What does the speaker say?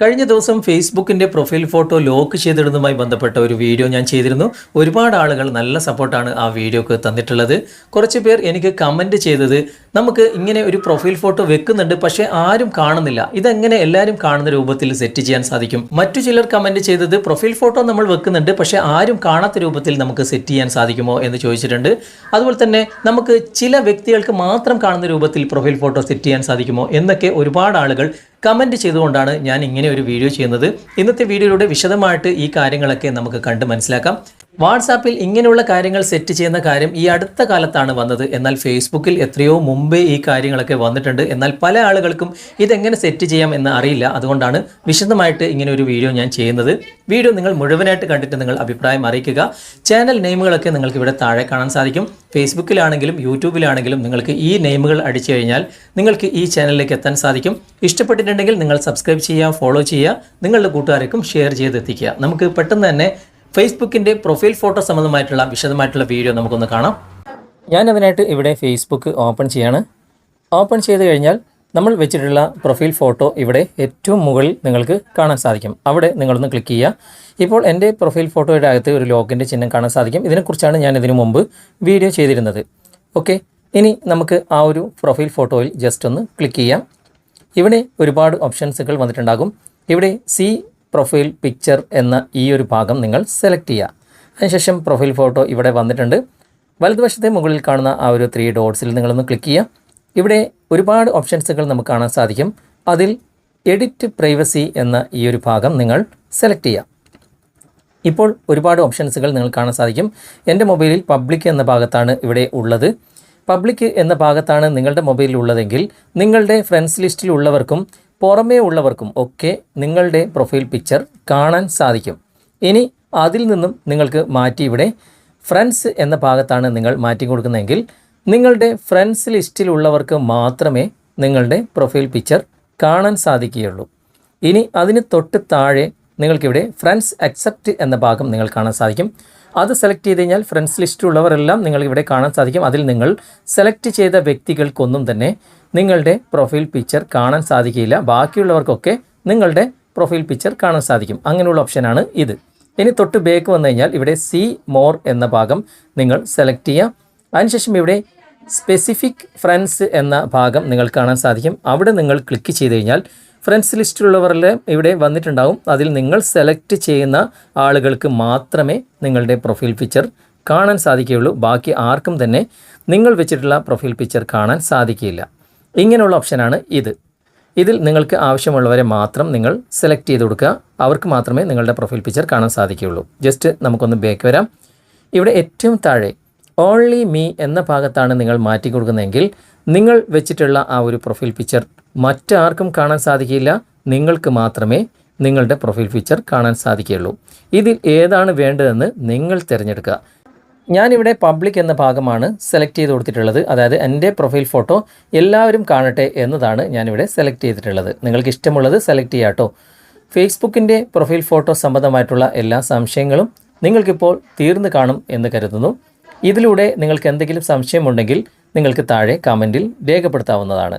കഴിഞ്ഞ ദിവസം ഫേസ്ബുക്കിന്റെ പ്രൊഫൈൽ ഫോട്ടോ ലോക്ക് ചെയ്തിടുന്നതുമായി ബന്ധപ്പെട്ട ഒരു വീഡിയോ ഞാൻ ചെയ്തിരുന്നു. ഒരുപാട് ആളുകൾ നല്ല സപ്പോർട്ടാണ് ആ വീഡിയോക്ക് തന്നിട്ടുള്ളത്. കുറച്ച് പേർ എനിക്ക് കമന്റ് ചെയ്തത് നമുക്ക് ഇങ്ങനെ ഒരു പ്രൊഫൈൽ ഫോട്ടോ വെക്കുന്നുണ്ട് പക്ഷേ ആരും കാണുന്നില്ല. ഇതെങ്ങനെ എല്ലാവരും കാണുന്ന രൂപത്തിൽ സെറ്റ് ചെയ്യാൻ സാധിക്കും? മറ്റു ചിലർ കമന്റ് ചെയ്തത് പ്രൊഫൈൽ ഫോട്ടോ നമ്മൾ വെക്കുന്നുണ്ട് പക്ഷേ ആരും കാണാത്ത രൂപത്തിൽ നമുക്ക് സെറ്റ് ചെയ്യാൻ സാധിക്കുമോ? എന്ന് ചോദിച്ചിട്ടുണ്ട്. അതുപോലെ തന്നെ നമുക്ക് ചില വ്യക്തികൾക്ക് മാത്രം കാണുന്ന രൂപത്തിൽ പ്രൊഫൈൽ ഫോട്ടോ സെറ്റ് ചെയ്യാൻ സാധിക്കുമോ? എന്നൊക്കെ ഒരുപാട് ആളുകൾ കമന്റ് ചെയ്തുകൊണ്ടാണ് ഞാൻ ഇങ്ങനെ ഒരു വീഡിയോ ചെയ്യുന്നത്. ഇന്നത്തെ വീഡിയോയിലൂടെ വിശദമായിട്ട് ഈ കാര്യങ്ങളൊക്കെ നമുക്ക് കണ്ട് മനസ്സിലാക്കാം. വാട്സാപ്പിൽ ഇങ്ങനെയുള്ള കാര്യങ്ങൾ സെറ്റ് ചെയ്യുന്ന കാര്യം ഈ അടുത്ത കാലത്താണ് വന്നത്. എന്നാൽ ഫേസ്ബുക്കിൽ എത്രയോ മുമ്പേ ഈ കാര്യങ്ങളൊക്കെ വന്നിട്ടുണ്ട്. എന്നാൽ പല ആളുകൾക്കും ഇതെങ്ങനെ സെറ്റ് ചെയ്യാം എന്ന് അറിയില്ല. അതുകൊണ്ടാണ് വിശദമായിട്ട് ഇങ്ങനെ ഒരു വീഡിയോ ഞാൻ ചെയ്യുന്നത്. വീഡിയോ നിങ്ങൾ മുഴുവനായിട്ട് കണ്ടിട്ട് നിങ്ങൾ അഭിപ്രായം അറിയിക്കുക. ചാനൽ നെയിമുകളൊക്കെ നിങ്ങൾക്ക് ഇവിടെ താഴെ കാണാൻ സാധിക്കും. ഫേസ്ബുക്കിലാണെങ്കിലും യൂട്യൂബിലാണെങ്കിലും നിങ്ങൾക്ക് ഈ നെയിമുകൾ അടിച്ചു കഴിഞ്ഞാൽ നിങ്ങൾക്ക് ഈ ചാനലിലേക്ക് എത്താൻ സാധിക്കും. ഇഷ്ടപ്പെട്ടിട്ടുണ്ടെങ്കിൽ നിങ്ങൾ സബ്സ്ക്രൈബ് ചെയ്യുക ഫോളോ ചെയ്യുക. നിങ്ങളുടെ കൂട്ടുകാർക്കും ഷെയർ ചെയ്തെത്തിക്കുക നമുക്ക് പെട്ടെന്ന് തന്നെ ഫേസ്ബുക്കിന്റെ പ്രൊഫൈൽ ഫോട്ടോ സംബന്ധമായിട്ടുള്ള വിശദമായിട്ടുള്ള വീഡിയോ നമുക്കൊന്ന് കാണാം. ഞാൻ അതിനായിട്ട് ഇവിടെ ഫേസ്ബുക്ക് ഓപ്പൺ ചെയ്യാണ്. ഓപ്പൺ ചെയ്ത് കഴിഞ്ഞാൽ നമ്മൾ വെച്ചിട്ടുള്ള പ്രൊഫൈൽ ഫോട്ടോ ഇവിടെ ഏറ്റവും മുകളിൽ നിങ്ങൾക്ക് കാണാൻ സാധിക്കും. അവിടെ നിങ്ങളൊന്ന് ക്ലിക്ക് ചെയ്യുക. ഇപ്പോൾ എന്റെ പ്രൊഫൈൽ ഫോട്ടോയുടെ അകത്ത് ഒരു ലോഗിന്റെ ചിഹ്നം കാണാൻ സാധിക്കും. ഇതിനെക്കുറിച്ചാണ് ഞാൻ ഇതിനു മുമ്പ് വീഡിയോ ചെയ്തിരുന്നത്. ഓക്കെ ഇനി നമുക്ക് ആ ഒരു പ്രൊഫൈൽ ഫോട്ടോയിൽ ജസ്റ്റ് ഒന്ന് ക്ലിക്ക് ചെയ്യാം. ഇവിടെ ഒരുപാട് ഓപ്ഷൻസുകൾ വന്നിട്ടുണ്ടാകും. ഇവിടെ സി പ്രൊഫൈൽ പിക്ചർ എന്ന ഈ ഒരു ഭാഗം നിങ്ങൾ സെലക്ട് ചെയ്യുക. അതിനുശേഷം പ്രൊഫൈൽ ഫോട്ടോ ഇവിടെ വന്നിട്ടുണ്ട്. വലതുവശത്തെ മുകളിൽ കാണുന്ന ആ ഒരു ത്രീ ഡോട്ട്സിൽ നിങ്ങളൊന്ന് ക്ലിക്ക് ചെയ്യുക. ഇവിടെ ഒരുപാട് ഓപ്ഷൻസുകൾ നമുക്ക് കാണാൻ സാധിക്കും. അതിൽ എഡിറ്റ് പ്രൈവസി എന്ന ഈ ഒരു ഭാഗം നിങ്ങൾ സെലക്ട് ചെയ്യുക. ഇപ്പോൾ ഒരുപാട് ഓപ്ഷൻസുകൾ നിങ്ങൾ കാണാൻ സാധിക്കും. എന്റെ മൊബൈലിൽ പബ്ലിക് എന്ന ഭാഗത്താണ് ഇവിടെ ഉള്ളത്. പബ്ലിക് എന്ന ഭാഗത്താണ് നിങ്ങളുടെ മൊബൈലിൽ ഉള്ളതെങ്കിൽ നിങ്ങളുടെ ഫ്രണ്ട്സ് ലിസ്റ്റിൽ ഉള്ളവർക്കും പുറമേ ഉള്ളവർക്കും ഒക്കെ നിങ്ങളുടെ പ്രൊഫൈൽ പിക്ചർ കാണാൻ സാധിക്കും. ഇനി അതിൽ നിന്നും നിങ്ങൾക്ക് മാറ്റി ഇവിടെ ഫ്രണ്ട്സ് എന്ന ഭാഗത്താണ് നിങ്ങൾ മാറ്റി കൊടുക്കുന്നതെങ്കിൽ നിങ്ങളുടെ ഫ്രണ്ട്സ് ലിസ്റ്റിലുള്ളവർക്ക് മാത്രമേ നിങ്ങളുടെ പ്രൊഫൈൽ പിക്ചർ കാണാൻ സാധിക്കുകയുള്ളൂ. ഇനി അതിന് തൊട്ട് താഴെ നിങ്ങൾക്കിവിടെ ഫ്രണ്ട്സ് അക്സെപ്റ്റ് എന്ന ഭാഗം നിങ്ങൾ കാണാൻ സാധിക്കും. അത് സെലക്ട് ചെയ്ത് കഴിഞ്ഞാൽ ഫ്രണ്ട്സ് ലിസ്റ്റിലുള്ളവരെല്ലാം നിങ്ങൾക്ക് ഇവിടെ കാണാൻ സാധിക്കും. അതിൽ നിങ്ങൾ സെലക്ട് ചെയ്ത വ്യക്തികൾക്കൊന്നും തന്നെ നിങ്ങളുടെ പ്രൊഫൈൽ പിക്ചർ കാണാൻ സാധിക്കില്ല. ബാക്കിയുള്ളവർക്കൊക്കെ നിങ്ങളുടെ പ്രൊഫൈൽ പിക്ചർ കാണാൻ സാധിക്കും. അങ്ങനെയുള്ള ഓപ്ഷനാണ് ഇത്. ഇനി തൊട്ട് ബേക്ക് വന്നു കഴിഞ്ഞാൽ ഇവിടെ സി മോർ എന്ന ഭാഗം നിങ്ങൾ സെലക്ട് ചെയ്യാം അതിനുശേഷം ഇവിടെ സ്പെസിഫിക് ഫ്രണ്ട്സ് എന്ന ഭാഗം നിങ്ങൾ കാണാൻ സാധിക്കും. അവിടെ നിങ്ങൾ ക്ലിക്ക് ചെയ്ത് കഴിഞ്ഞാൽ ഫ്രണ്ട്സ് ലിസ്റ്റിലുള്ളവരിലെ ഇവിടെ വന്നിട്ടുണ്ടാകും അതിൽ നിങ്ങൾ സെലക്ട് ചെയ്യുന്ന ആളുകൾക്ക് മാത്രമേ നിങ്ങളുടെ പ്രൊഫൈൽ പിക്ചർ കാണാൻ സാധിക്കുകയുള്ളൂ. ബാക്കി ആർക്കും തന്നെ നിങ്ങൾ വെച്ചിട്ടുള്ള പ്രൊഫൈൽ പിക്ചർ കാണാൻ സാധിക്കില്ല. ഇങ്ങനെയുള്ള ഓപ്ഷനാണ് ഇത്. ഇതിൽ നിങ്ങൾക്ക് ആവശ്യമുള്ളവരെ മാത്രം നിങ്ങൾ സെലക്ട് ചെയ്ത് കൊടുക്കുക. അവർക്ക് മാത്രമേ നിങ്ങളുടെ പ്രൊഫൈൽ പിക്ചർ കാണാൻ സാധിക്കുകയുള്ളൂ. ജസ്റ്റ് നമുക്കൊന്ന് ബേക്ക് വരാം. ഇവിടെ ഏറ്റവും താഴെ ഓൺലി മീ എന്ന ഭാഗത്താണ് നിങ്ങൾ മാറ്റി കൊടുക്കുന്നതെങ്കിൽ നിങ്ങൾ വെച്ചിട്ടുള്ള ആ ഒരു പ്രൊഫൈൽ പിക്ചർ മറ്റാർക്കും കാണാൻ സാധിക്കില്ല. നിങ്ങൾക്ക് മാത്രമേ നിങ്ങളുടെ പ്രൊഫൈൽ പിക്ചർ കാണാൻ സാധിക്കുകയുള്ളൂ. ഇതിൽ ഏതാണ് വേണ്ടതെന്ന് നിങ്ങൾ തിരഞ്ഞെടുക്കുക. ഞാനിവിടെ പബ്ലിക് എന്ന ഭാഗമാണ് സെലക്ട് ചെയ്ത് കൊടുത്തിട്ടുള്ളത്. അതായത് എന്റെ പ്രൊഫൈൽ ഫോട്ടോ എല്ലാവരും കാണട്ടെ എന്നതാണ് ഞാനിവിടെ സെലക്ട് ചെയ്തിട്ടുള്ളത്. നിങ്ങൾക്ക് ഇഷ്ടമുള്ളത് സെലക്ട് ചെയ്യാം കേട്ടോ ഫേസ്ബുക്കിന്റെ പ്രൊഫൈൽ ഫോട്ടോ സംബന്ധമായിട്ടുള്ള എല്ലാ സംശയങ്ങളും നിങ്ങൾക്കിപ്പോൾ തീർന്നു കാണും എന്ന് കരുതുന്നു. ഇതിലൂടെ നിങ്ങൾക്ക് എന്തെങ്കിലും സംശയമുണ്ടെങ്കിൽ നിങ്ങൾക്ക് താഴെ കമന്റിൽ രേഖപ്പെടുത്താവുന്നതാണ്.